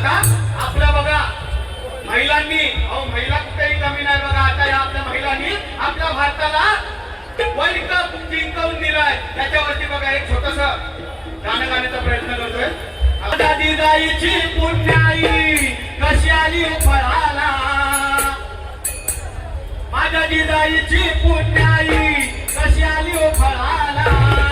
आता आपल्या बघा महिलांनी अहो महिला कुठेही कमी नाही बघा. आता या आपल्या महिलांनी आपल्या भारताला वर्ल्ड कप जिंकवून दिलाय. त्याच्यावरती बघा एक छोटस गाणं गाण्याचा प्रयत्न करतोय. दादी जाईची पुण्याई कशी आली फळाला? माझ्या जिजाईची पुण्याई कशी आली फळाला?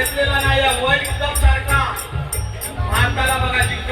घेतलेला नाही या वर्ल्ड कप सारखा भारताला बघा जिंकला